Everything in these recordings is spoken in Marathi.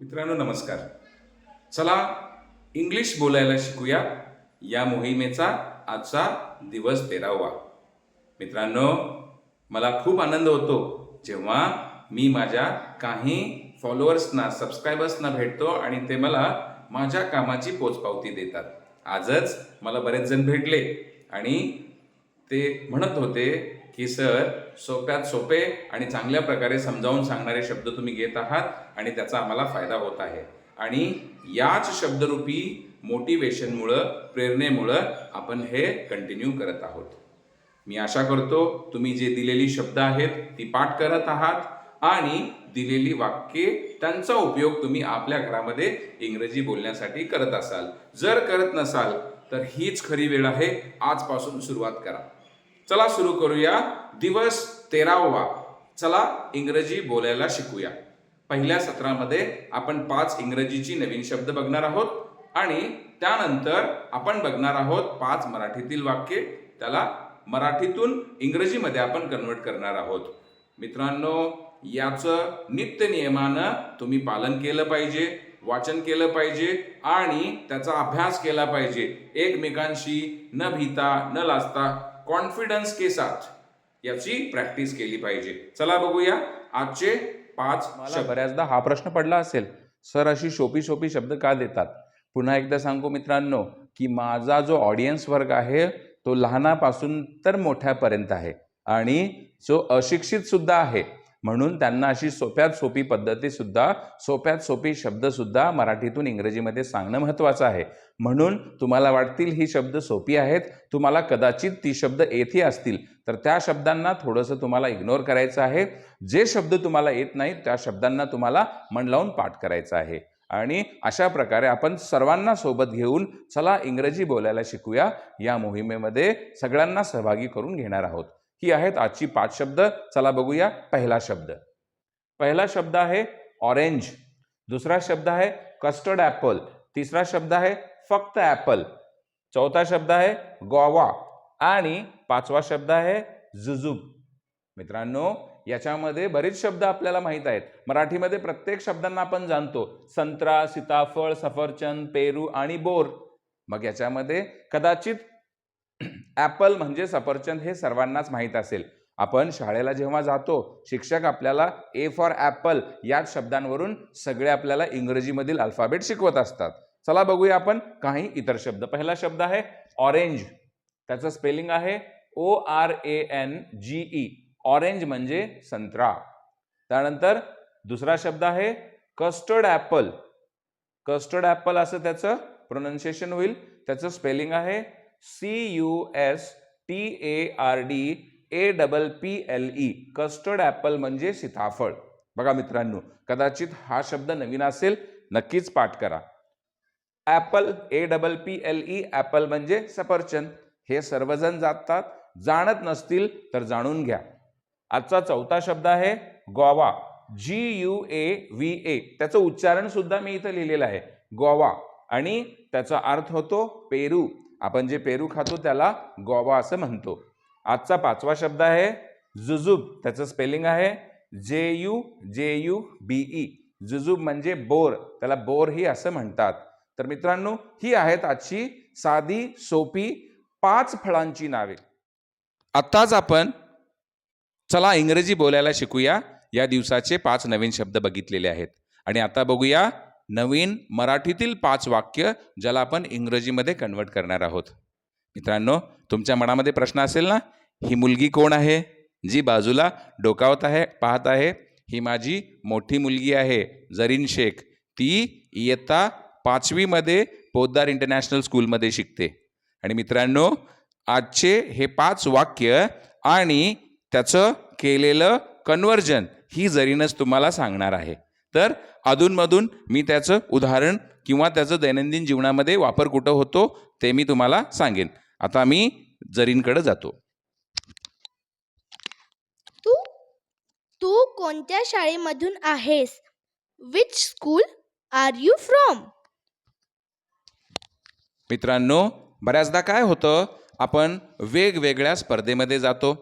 मित्रांनो नमस्कार. चला इंग्लिश बोलायला शिकूया. या मोहिमेचा आजचा दिवस तेरावा. मित्रांनो मला खूप आनंद होतो जेव्हा मी माझ्या काही फॉलोअर्सना सबस्क्रायबर्सना भेटतो आणि ते मला माझ्या कामाची पोचपावती देतात. आजच मला बरेच जण भेटले आणि ते म्हणत होते की सर सोप्यात सोपे आणि चांगल्या प्रकारे समजावून सांगणारे शब्द तुम्ही घेत आहात आणि त्याचा आम्हाला फायदा होत आहे. आणि याच शब्दरूपी मोटिवेशनमुळं प्रेरणेमुळं आपण हे कंटिन्यू करत आहोत. मी आशा करतो तुम्ही जे दिलेली शब्द आहेत ती पाठ करत आहात आणि दिलेली वाक्ये त्यांचा उपयोग तुम्ही आपल्या घरामध्ये इंग्रजी बोलण्यासाठी करत असाल. जर करत नसाल तर हीच खरी वेळ आहे. आजपासून सुरुवात करा. चला सुरू करूया. दिवस तेरावा. चला इंग्रजी बोलायला शिकूया. पहिल्या सत्रामध्ये आपण पाच इंग्रजीची नवीन शब्द बघणार आहोत आणि त्यानंतर आपण बघणार आहोत पाच मराठीतील वाक्ये. त्याला मराठीतून इंग्रजीमध्ये आपण कन्वर्ट करणार आहोत. मित्रांनो याचं नित्य नियमानं तुम्ही पालन केलं पाहिजे वाचन केलं पाहिजे आणि त्याचा अभ्यास केला पाहिजे. एकमेकांशी न भीता न लाजता कॉन्फिडन्स के साथ याची प्रॅक्टिस केली पाहिजे. चला बघूया आजचे पाच मला बऱ्याचदा हा प्रश्न पडला असेल. सर अशी सोपी सोपी शब्द का देतात? पुन्हा एकदा सांगू मित्रांनो की माझा जो ऑडियन्स वर्ग आहे तो लहानापासून तर मोठ्यापर्यंत आहे. आणि जो अशिक्षित सुद्धा आहे म्हणून त्यांना अशी सोप्यात सोपी पद्धती सुद्धा सोप्यात सोपी शब्द सुद्धा मराठीतून इंग्रजीमध्ये सांगणं महत्त्वाचं आहे. म्हणून तुम्हाला वाटतील ही शब्द सोपी आहेत तुम्हाला कदाचित ती शब्द येथे असतील तर त्या शब्दांना थोडंसं तुम्हाला इग्नोर करायचं आहे. जे शब्द तुम्हाला येत नाहीत त्या शब्दांना तुम्हाला मन लावून पाठ करायचा आहे. आणि अशा प्रकारे आपण सर्वांना सोबत घेऊन चला इंग्रजी बोलायला शिकूया. या मोहिमेमध्ये सगळ्यांना सहभागी करून घेणार आहोत. ही आहेत आजची पाच शब्द. चला बघूया पहिला शब्द. पहिला शब्द आहे ऑरेंज दुसरा शब्द आहे कस्टर्ड ॲपल तिसरा शब्द आहे फक्त ॲपल चौथा शब्द आहे गोवा आणि पाचवा शब्द आहे जुजुब मित्रांनो याच्यामध्ये बरेच शब्द आपल्याला माहीत आहेत. मराठीमध्ये प्रत्येक शब्दांना आपण जाणतो. संत्रा सीताफळ सफरचंद पेरू आणि बोर. मग याच्यामध्ये कदाचित ॲपल म्हणजे सफरचंद हे सर्वांनाच माहीत असेल. आपण शाळेला जेव्हा जातो शिक्षक आपल्याला ए फॉर ॲपल याच शब्दांवरून सगळे आपल्याला इंग्रजीमधील अल्फाबेट शिकवत असतात. चला बघूया आपण काही इतर शब्द. पहिला शब्द आहे ऑरेंज त्याचं स्पेलिंग आहे O R A N G E orange म्हणजे संत्रा. त्यानंतर दुसरा शब्द आहे कस्टर्ड ॲपल कस्टर्ड ॲपल असं त्याचं प्रोनाऊन्सिएशन होईल. त्याचं स्पेलिंग आहे C U S T A R D A double P L E custard apple म्हणजे सीताफळ. बघा मित्रांनो कदाचित हा शब्द नवीन असेल नक्कीच पाठ करा. Apple A double P L E apple म्हणजे सफरचंद. हे सर्वजण जातात जाणत नसतील तर जाणून घ्या. आजचा चौथा शब्द आहे guava. G U A V A त्याचं उच्चारण सुद्धा मी इथं लिहिलेलं आहे. गोवा. आणि त्याचा अर्थ होतो पेरू. आपण जे पेरू खातो त्याला गोवा असं म्हणतो. आजचा पाचवा शब्द आहे जुजूब. त्याचं स्पेलिंग आहे जे यू जे यू बी ई. जुजूब म्हणजे बोर. त्याला बोर ही असं म्हणतात. तर मित्रांनो ही आहेत आजची साधी सोपी पाच फळांची नावे. आत्ताच आपण चला इंग्रजी बोलायला शिकूया. या दिवसाचे पाच नवीन शब्द बघितलेले आहेत. आणि आता बघूया नवीन मराठीतील पाच वाक्य ज्याला आपण इंग्रजीमध्ये कन्वर्ट करणार आहोत. मित्रांनो तुमच्या मनामध्ये प्रश्न असेल ना ही मुलगी कोण आहे? जी बाजूला डोकावत आहे पाहत आहे ही माझी मोठी मुलगी आहे जरीन शेख. ती इयत्ता पाचवीमध्ये पोद्दार इंटरनॅशनल स्कूलमध्ये शिकते. आणि मित्रांनो आजचे हे पाच वाक्य आणि त्याचं केलेलं कन्वर्जन ही जरीनच तुम्हाला सांगणार आहे. तर अधूनमधून मी त्याचं उदाहरण किंवा त्याचं दैनंदिन जीवनामध्ये वापर कुठं होतो ते मी तुम्हाला सांगेन. आता मी जरीनकडे जातो. तू तू कोणत्या शाळेमधून आहेस? Which school are you from मित्रांनो बऱ्याचदा काय होतं आपण वेगवेगळ्या स्पर्धेमध्ये जातो.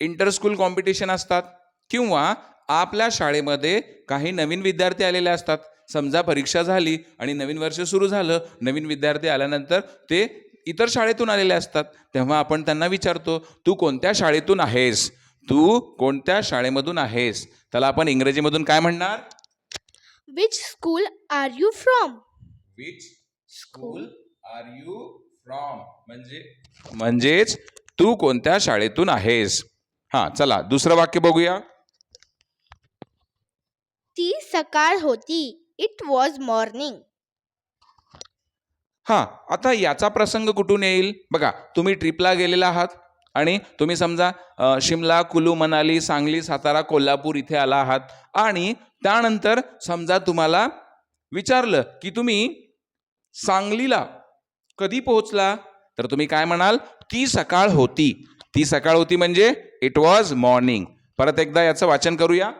इंटर स्कूल कॉम्पिटिशन असतात किंवा आपल्या शाळेमध्ये काही नवीन विद्यार्थी आलेले असतात. समजा परीक्षा झाली आणि नवीन वर्ष सुरू झालं. नवीन विद्यार्थी आल्यानंतर ते इतर शाळेतून आलेले असतात. तेव्हा आपण त्यांना विचारतो तू कोणत्या शाळेतून आहेस? तू कोणत्या शाळेमधून आहेस? त्याला आपण इंग्रजीमधून काय म्हणणार? Which school are you from? Which school are you from म्हणजे म्हणजेच तू कोणत्या शाळेतून आहेस? हां चला दुसरं वाक्य बघूया. ती सकाळ होती. इट वॉज मॉर्निंग हां आता याचा प्रसंग कुठून येईल? बघा तुम्ही ट्रिपला गेलेला आहात आणि तुम्ही समजा अ, शिमला कुलू मनाली सांगली सातारा कोल्हापूर इथे आला आहात आणि त्यानंतर समजा तुम्हाला विचारलं की तुम्ही सांगलीला कधी पोहोचला? तर तुम्ही काय म्हणाल? ती सकाळ होती. ती सकाळ होती म्हणजे इट वॉज मॉर्निंग परत एकदा याचं वाचन करूया.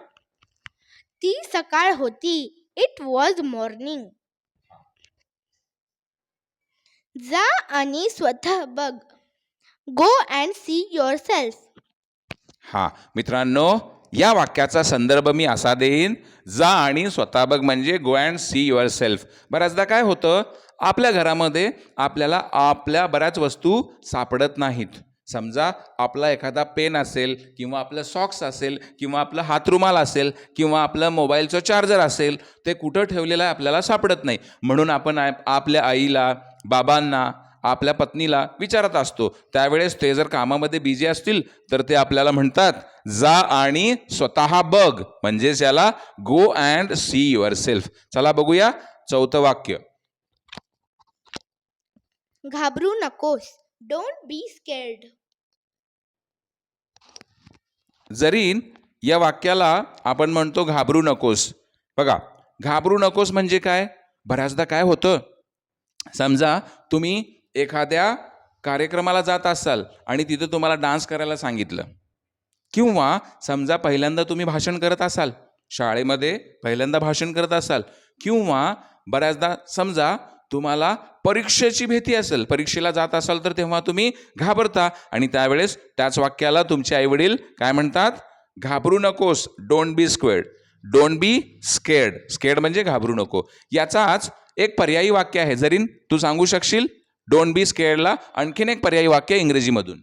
ती सकाळ होती. इट वॉज मॉर्निंग जा आणि स्वतः बघ. Go and see yourself हा मित्रांनो या वाक्याचा संदर्भ मी असा देईन. जा आणि स्वतः बघ म्हणजे go and see yourself बऱ्याचदा काय होतं? आपल्या घरामध्ये आपल्याला आपल्या बऱ्याच वस्तू सापडत नाहीत. समजा आपला एखादा पेन असेल किंवा आपलं सॉक्स असेल किंवा आपलं हातरुमाल असेल किंवा आपलं मोबाईलचं चार्जर असेल ते कुठं ठेवलेलं आहे आपल्याला सापडत नाही. म्हणून आपण आपल्या आईला बाबांना आपल्या पत्नीला विचारत असतो. त्यावेळेस ते जर कामामध्ये बिझी असतील तर ते आपल्याला म्हणतात जा आणि स्वतः बघ. म्हणजेच याला go and see yourself चला बघूया चौथं वाक्य. घाबरू नकोस. डोंट बी स्केर्ड जरीन या वाक्याला आपण म्हणतो घाबरू नकोस. बघा घाबरू नकोस म्हणजे काय? बऱ्याचदा काय होतं? समजा तुम्ही एखाद्या कार्यक्रमाला जात असाल आणि तिथं तुम्हाला डान्स करायला सांगितलं. किंवा समजा पहिल्यांदा तुम्ही भाषण करत असाल शाळेमध्ये पहिल्यांदा भाषण करत असाल किंवा बऱ्याचदा समजा तुम्हाला परीक्षेची भीती असेल. परीक्षेला जात असाल तर तेव्हा तुम्ही घाबरता. आणि त्यावेळेस त्याच वाक्याला तुमचे आईवडील काय म्हणतात? घाबरू नकोस don't be scared don't be scared scared म्हणजे घाबरू नको. याचाच एक पर्यायी वाक्य आहे. जरी तू सांगू शकशील डोंट बी स्केडला आणखीन एक पर्यायी वाक्य इंग्रजीमधून.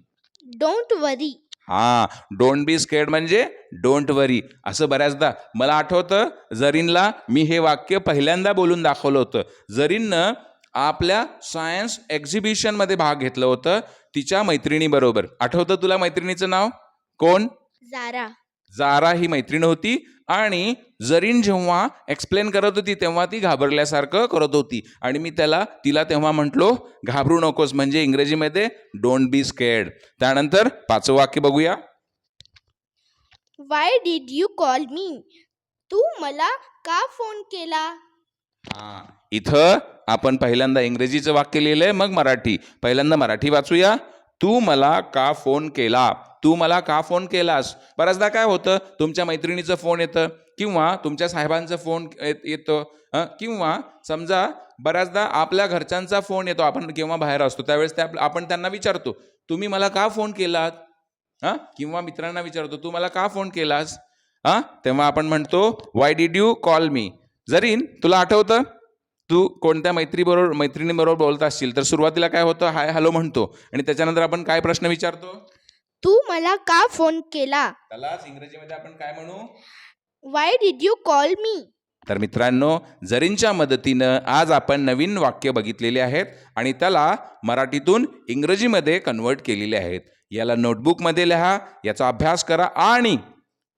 डोंट वरी हां डोंट बी स्केड म्हणजे डोंट वरी असं बऱ्याचदा मला आठवतं जरीनला मी हे वाक्य पहिल्यांदा बोलून दाखवलं होतं. जरीननं आपल्या सायन्स एक्झिबिशनमध्ये भाग घेतलं होतं तिच्या मैत्रिणीबरोबर आठवतं तुला मैत्रिणीचं नाव? कोण? जारा. जारा ही मैत्रीण होती आणि जरीन जेव्हा एक्सप्लेन करत होती तेव्हा ती घाबरल्यासारखं करत होती. आणि मी त्याला तिला तेव्हा म्हटलो घाबरू नकोस. म्हणजे इंग्रजीमध्ये डोंट बी स्केड त्यानंतर पाचवं वाक्य बघूया. Why did you call me तू मला का फोन केला? हा इथं आपण पहिल्यांदा इंग्रजीचं वाक्य लिहिलंय मग मराठी. पहिल्यांदा मराठी वाचूया. तू मला का फोन केला? तू मला का फोन केलास? बऱ्याचदा काय होतं तुमच्या मैत्रिणीचं फोन येतं किंवा तुमच्या साहेबांचं फोन येतं किंवा समजा बऱ्याचदा आपल्या घरच्यांचा फोन येतो आपण केव्हा बाहेर असतो त्यावेळेस त्या आपण त्यांना विचारतो तुम्ही मला का फोन केलात? हां? किंवा मित्रांना विचारतो तू मला का फोन केलास? हां? तेव्हा आपण म्हणतो why did you call me Zarin तुला आठवतं? तू कोणत्या मैत्रीबरोबर मैत्रिणीबरोबर बोलत असशील तर सुरुवातीला काय होतं? हाय हॅलो म्हणतो. आणि त्याच्यानंतर आपण काय प्रश्न विचारतो? तू मला का फोन केला? त्यालाच इंग्रजीमध्ये आपण काय म्हणू? Why did you call me तर मित्रांनो जरींच्या मदतीनं आज आपण नवीन वाक्य बघितलेले आहेत आणि त्याला मराठीतून इंग्रजीमध्ये कन्वर्ट केलेले आहेत. याला नोटबुकमध्ये लिहा याचा अभ्यास करा आणि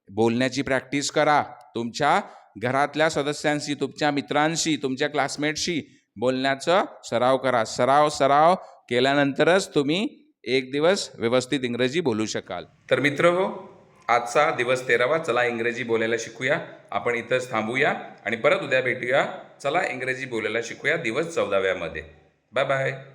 बोलण्याची प्रॅक्टिस करा. तुमच्या घरातल्या सदस्यांशी तुमच्या मित्रांशी तुमच्या क्लासमेटशी बोलण्याचा सराव करा. सराव सराव केल्यानंतरच तुम्ही एक दिवस व्यवस्थित इंग्रजी बोलू शकाल. तर मित्र हो आजचा दिवस तेरावा. चला इंग्रजी बोलायला शिकूया. आपण इथंच थांबूया आणि परत उद्या भेटूया. चला इंग्रजी बोलायला शिकूया दिवस चौदाव्यामध्ये. Bye bye